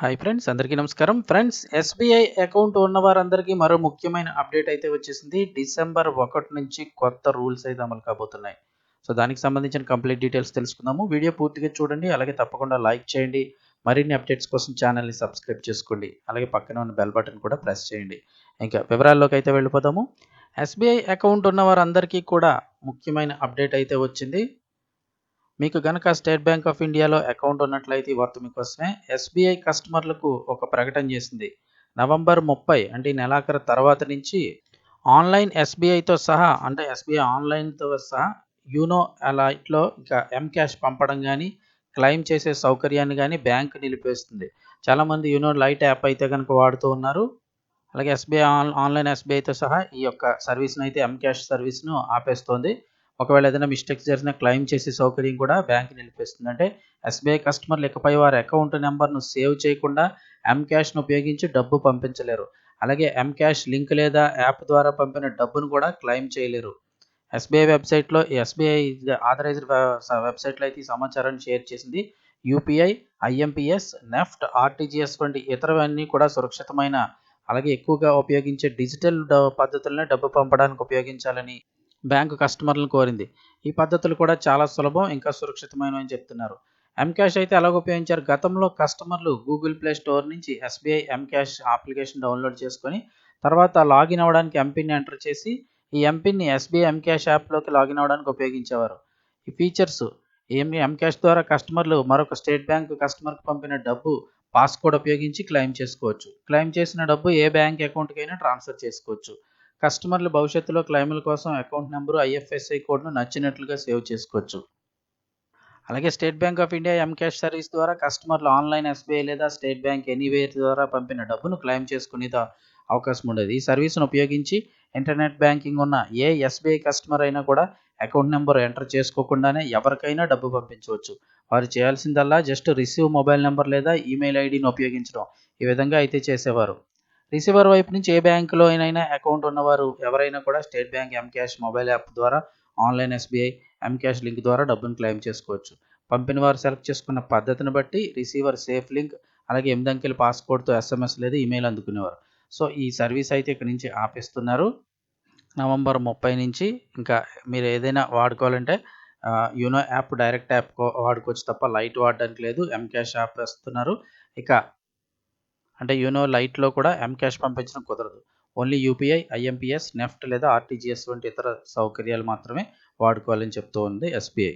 Hi friends అందరికీ నమస్కారం. Friends SBI account ఉన్న వారందరికీ మరో ముఖ్యమైన అప్డేట్ అయితే వచ్చేసింది. డిసెంబర్ ఒకటి నుంచి కొత్త రూల్స్ అయితే అమలు కాబోతున్నాయి. సో దానికి సంబంధించిన కంప్లీట్ డీటెయిల్స్ తెలుసుకుందాము. వీడియో పూర్తిగా చూడండి. అలాగే తప్పకుండా లైక్ చేయండి. మరిన్ని అప్డేట్స్ కోసం ఛానల్ని సబ్స్క్రైబ్ చేసుకోండి. అలాగే పక్కన ఉన్న బెల్ బటన్ కూడా ప్రెస్ చేయండి. ఇంకా వివరాల్లోకి అయితే వెళ్ళిపోదాము. ఎస్బీఐ అకౌంట్ ఉన్న వారందరికీ కూడా ముఖ్యమైన అప్డేట్ అయితే వచ్చింది. మీకు గనక స్టేట్ బ్యాంక్ ఆఫ్ ఇండియాలో అకౌంట్ ఉన్నట్లయితే ఈ వార్త మీకోసమే ఎస్బీఐ కస్టమర్లకు ఒక ప్రకటన చేసింది. నవంబర్ ముప్పై అంటే ఈ నెలాఖరు తర్వాత నుంచి ఆన్లైన్ ఎస్బీఐతో సహా అంటే ఎస్బీఐ ఆన్లైన్తో సహా యూనో లైట్లో ఇంకా ఎం క్యాష్ పంపడం కానీ క్లెయిమ్ చేసే సౌకర్యాన్ని కానీ బ్యాంక్ నిలిపేస్తుంది. చాలామంది యూనో లైట్ యాప్ అయితే కనుక వాడుతూ ఉన్నారు. అలాగే ఎస్బీఐ ఆన్ ఆన్లైన్ ఎస్బీఐతో సహా ఈ యొక్క సర్వీస్ను అయితే ఎం క్యాష్ సర్వీస్ను ఆపేస్తోంది. ఒకవేళ ఏదైనా మిస్టేక్స్ జరిగినా క్లెయిమ్ చేసే సౌకర్యం కూడా బ్యాంక్ నిలిపిస్తుంది. అంటే ఎస్బీఐ కస్టమర్లు ఇకపై వారి అకౌంట్ నెంబర్ను సేవ్ చేయకుండా ఎం క్యాష్ను ఉపయోగించి డబ్బు పంపించలేరు. అలాగే ఎం క్యాష్ లింక్ లేదా యాప్ ద్వారా పంపిన డబ్బును కూడా క్లెయిమ్ చేయలేరు. ఎస్బీఐ వెబ్సైట్లో ఎస్బీఐ ఆథరైజ్డ్ వెబ్సైట్లో అయితే ఈ సమాచారాన్ని షేర్ చేసింది. యూపీఐ ఐఎంపిఎస్ నెఫ్ట్ ఆర్టీజీఎస్ వంటి ఇతరవన్నీ కూడా సురక్షితమైన అలాగే ఎక్కువగా ఉపయోగించే డిజిటల్ పద్ధతులనే డబ్బు పంపడానికి ఉపయోగించాలని బ్యాంకు కస్టమర్లను కోరింది. ఈ పద్ధతులు కూడా చాలా సులభం ఇంకా సురక్షితమైనవి అని చెప్తున్నారు. ఎంక్యాష్ అయితే ఎలాగ ఉపయోగించారు? గతంలో కస్టమర్లు గూగుల్ ప్లే స్టోర్ నుంచి ఎస్బీఐ ఎంక్యాష్ అప్లికేషన్ డౌన్లోడ్ చేసుకొని తర్వాత లాగిన్ అవ్వడానికి ఎంపిన్ని ఎంటర్ చేసి ఈ ఎంపిన్ని ఎస్బీఐ ఎంక్యాష్ యాప్లోకి లాగిన్ అవ్వడానికి ఉపయోగించేవారు. ఈ ఫీచర్స్ ఏమి ఎంక్యాష్ ద్వారా కస్టమర్లు మరొక స్టేట్ బ్యాంక్ కస్టమర్కి పంపిన డబ్బు పాస్కోడ్ ఉపయోగించి క్లెయిమ్ చేసుకోవచ్చు. క్లెయిమ్ చేసిన డబ్బు ఏ బ్యాంక్ అకౌంట్కైనా ట్రాన్స్ఫర్ చేసుకోవచ్చు. కస్టమర్లు భవిష్యత్తులో క్లైముల కోసం అకౌంట్ నెంబరు ఐఎఫ్ఎస్ఐ కోడ్ను నచ్చినట్లుగా సేవ్ చేసుకోవచ్చు. అలాగే State Bank of India mCash service ద్వారా కస్టమర్లు ఆన్లైన్ ఎస్బీఐ లేదా స్టేట్ బ్యాంక్ ఎనీవేర్ ద్వారా పంపిన డబ్బును క్లెయిమ్ చేసుకునే అవకాశం ఉండేది. ఈ సర్వీస్ను ఉపయోగించి ఇంటర్నెట్ బ్యాంకింగ్ ఉన్న ఏ ఎస్బీఐ కస్టమర్ అయినా కూడా అకౌంట్ నెంబర్ ఎంటర్ చేసుకోకుండానే ఎవరికైనా డబ్బు పంపించవచ్చు. వారు చేయాల్సిందల్లా జస్ట్ రిసీవ్ మొబైల్ నెంబర్ లేదా ఈమెయిల్ ఐడిని ఉపయోగించడం. ఈ విధంగా అయితే చేసేవారు. రిసీవర్ వైపు నుంచి ఏ బ్యాంకులో అయినా అకౌంట్ ఉన్నవారు ఎవరైనా కూడా State Bank mCash mobile app ద్వారా ఆన్లైన్ ఎస్బీఐ ఎంక్యాష్ లింక్ ద్వారా డబ్బును క్లెయిమ్ చేసుకోవచ్చు. పంపిన వారు సెలెక్ట్ చేసుకున్న పద్ధతిని బట్టి రిసీవర్ సేఫ్ లింక్ అలాగే ఎనిమిది అంకెల పాస్కోడ్తో ఎస్ఎంఎస్ లేదా ఈమెయిల్ అందుకునేవారు. సో ఈ సర్వీస్ అయితే ఇక్కడ నుంచి ఆపిస్తున్నారు. నవంబర్ ముప్పై నుంచి ఇంకా మీరు ఏదైనా వాడుకోవాలంటే యూనో యాప్ డైరెక్ట్ యాప్ వాడుకోవచ్చు తప్ప లైట్ వాడడానికి లేదు. ఎంక్యాష్ యాప్ వేస్తున్నారు. ఇక అంటే యూనో లైట్లో కూడా ఎం క్యాష్ పంపించడం కుదరదు. ఓన్లీ యూపీఐ ఐఎంపీఎస్ నెఫ్ట్ లేదా ఆర్టీజీఎస్ వంటి ఇతర సౌకర్యాలు మాత్రమే వాడుకోవాలని చెప్తూ ఉంది ఎస్బీఐ